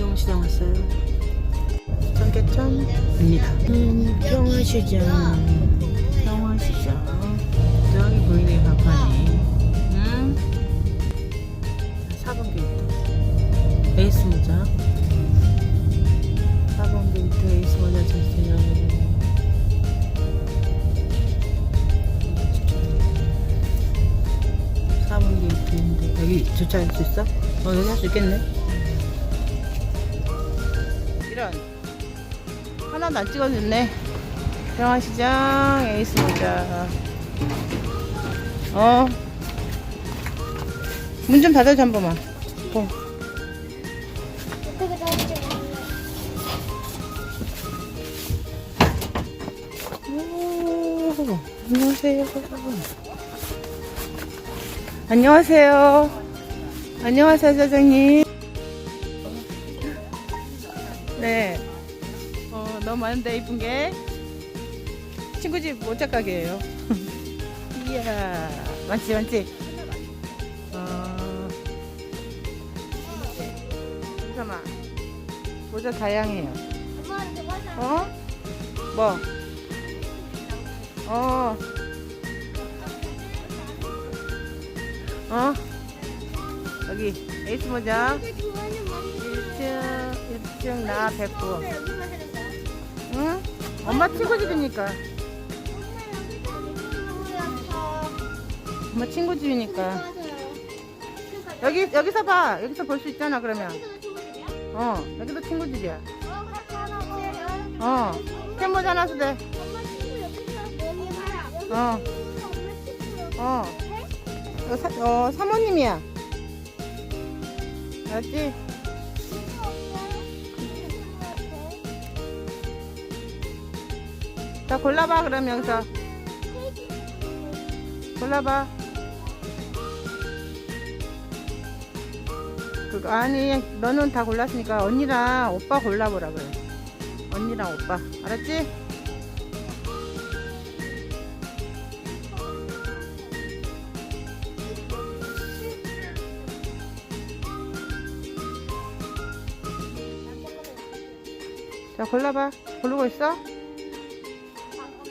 동대문 시장 왔어요. 청계천입니다. 음, 평화시장. 평화시장. 저기 보이네, 간판이. 응? 4번 게이트. 에이스 모자. 4번 게이트 에이스 모자 주세요. 4번 게이트인데 여기 주차할 수 있어? 어 여기 할 수 있겠네 안 찍어줬네 평화시장 에이스 모자 어 문 좀 닫아줘 한 번만 어. 오, 안녕하세요 안녕하세요. 안녕하세요, 사장님. 네. 어, 너무 많은데, 이쁜 게. 친구 집 모자 가게예요. 이야, 많지, 많지? 어, 잠깐만. 모자 다양해요. 어? 뭐? 어. 어? 여기 에이스 모자 1층 1층 나 109 응? 엄마 친구 집이니까. 엄마 친구 집이니까. 여기 여기서 봐. 여기서 볼 수 있잖아 그러면. 어 여기도 친구 집이야. 어 캔모자 하나 쓰대 어. 어. 어, 사, 어 사모님이야. 알았지? 자 골라봐 그럼 여기서. 골라봐. 그, 아니 너는 다 골랐으니까 언니랑 오빠 골라보라 그래. 언니랑 오빠. 알았지? 자 골라봐. 고르고 있어?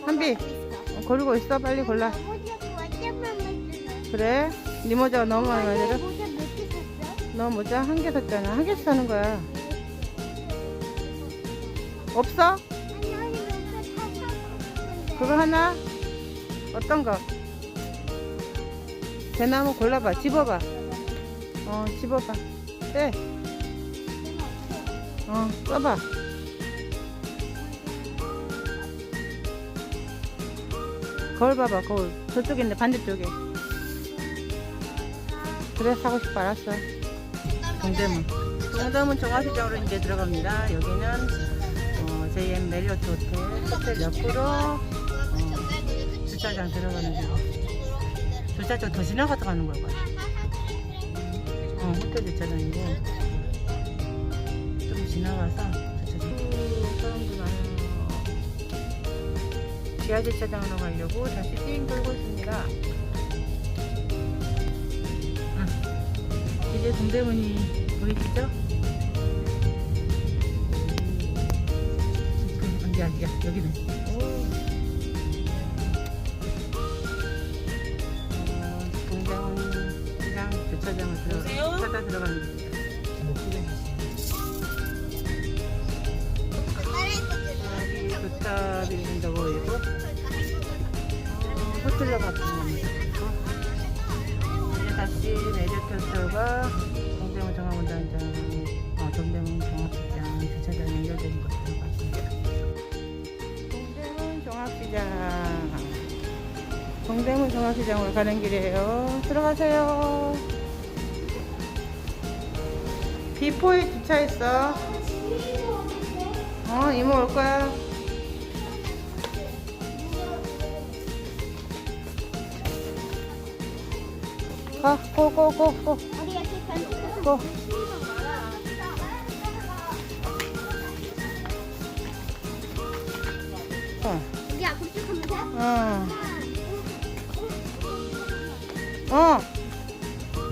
한비 어, 고르고 있어 빨리 골라 그래? 네 모자가 너무 많이 가지고 너 모자 한 개 샀잖아 한 개씩 사는 거야 없어? 그거 하나? 어떤 거? 대나무 골라봐 집어봐 어 집어봐 네. 어 써봐 거울 봐봐 거울. 저쪽에 있네 반대쪽에. 그래 사고 싶어 알았어. 동대문. 동대문 종합시장으로 이제 들어갑니다. 여기는 어, JM 메리어트 호텔. 호텔 옆으로 어, 주차장 들어가는 길 주차장 더 지나가서 가는 걸 거야 어, 호텔 주차장이고 좀 지나가서 지하 주차장으로 가려고 다시 띵 돌고 있습니다. 아, 이제 동대문이 보이시죠? 음, 어디야, 어디야, 여기네. 오. 어, 동대문 시장 주차장을 들어, 찾아 들어가는 겁니다. 이제 다시 메리토스가 동대문 종합운동장, 어, 동대문 종합시장 주차장 연결되는 바뀝니다. 동대문 종합시장. 동대문 종합시장으로 가는 길이에요. 들어가세요. 비포에 주차했어. 어, 이모 올 거야. 가, 고, 고, 고, 고, 고. 어? 어. 어.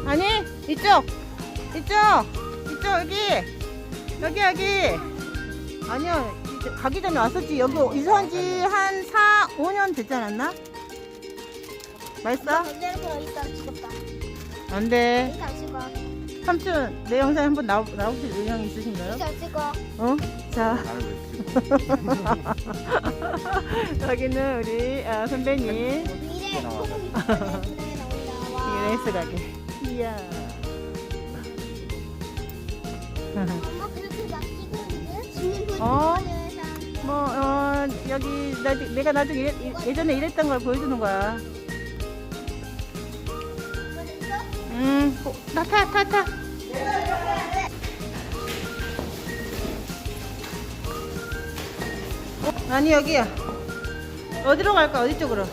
아니, 이쪽. 이쪽. 이쪽, 여기. 여기 여기 아니요 가기 전에 왔었지 여기 이사한 지한 4, 5년 됐지 않았나? 맛있어? 안돼 이따 찍어. 삼촌 내 영상에 한번 나오, 나오실 의향 있으신가요? 이따 찍어. 어? 자 나를 왜 찍어? 여기는 우리 아, 선배님 미래 소고기 때문에 나온다. 와. 레이스 가게 이야 엄마 그렇게 막 찍고 있는데? 주님 보여주는 어? 거는 뭐 어, 여기 나, 내가 나중에 일- 예전에 일했던 걸 보여주는 거야 음, 타, 타, 타, 타. 어, 아니, 여기야. 어디로 갈까? 어디 쪽으로?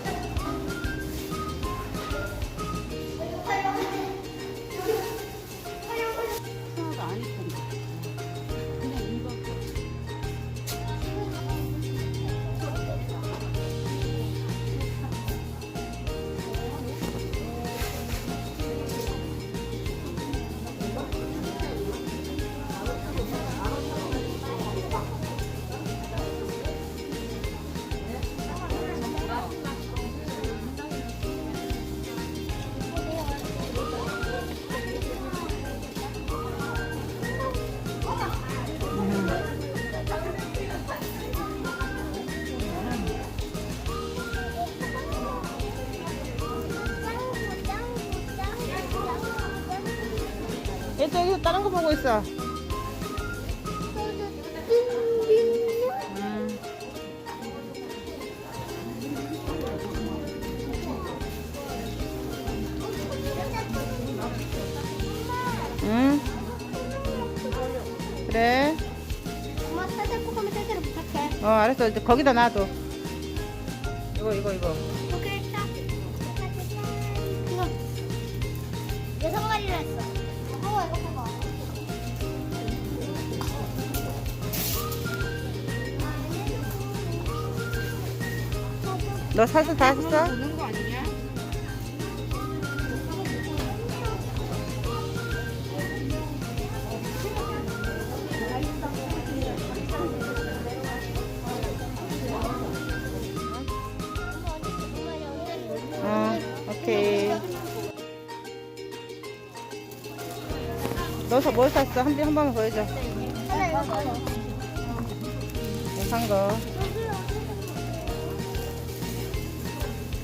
얘 저기서 다른 거 보고 있어. 음. 응? 그래. 엄마 살살 꼭 하면 살살 부탁해. 어, 알았어. 이제 거기다 놔둬. 이거, 이거, 이거. 딱. 이거. 여섯 마리나 했어. 너 사진 다 했어? 어, 오케이. 너뭘 샀어? 한, 번- 한 번만 보여줘. 하나. 이거 산 거.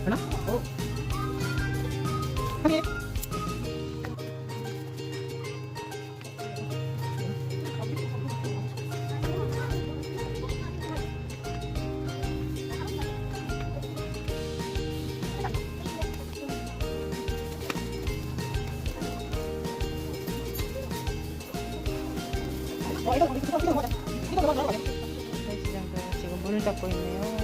안 내려. 하나? 어? 한 개. 헬스장도 지금 문을 닫고 있네요.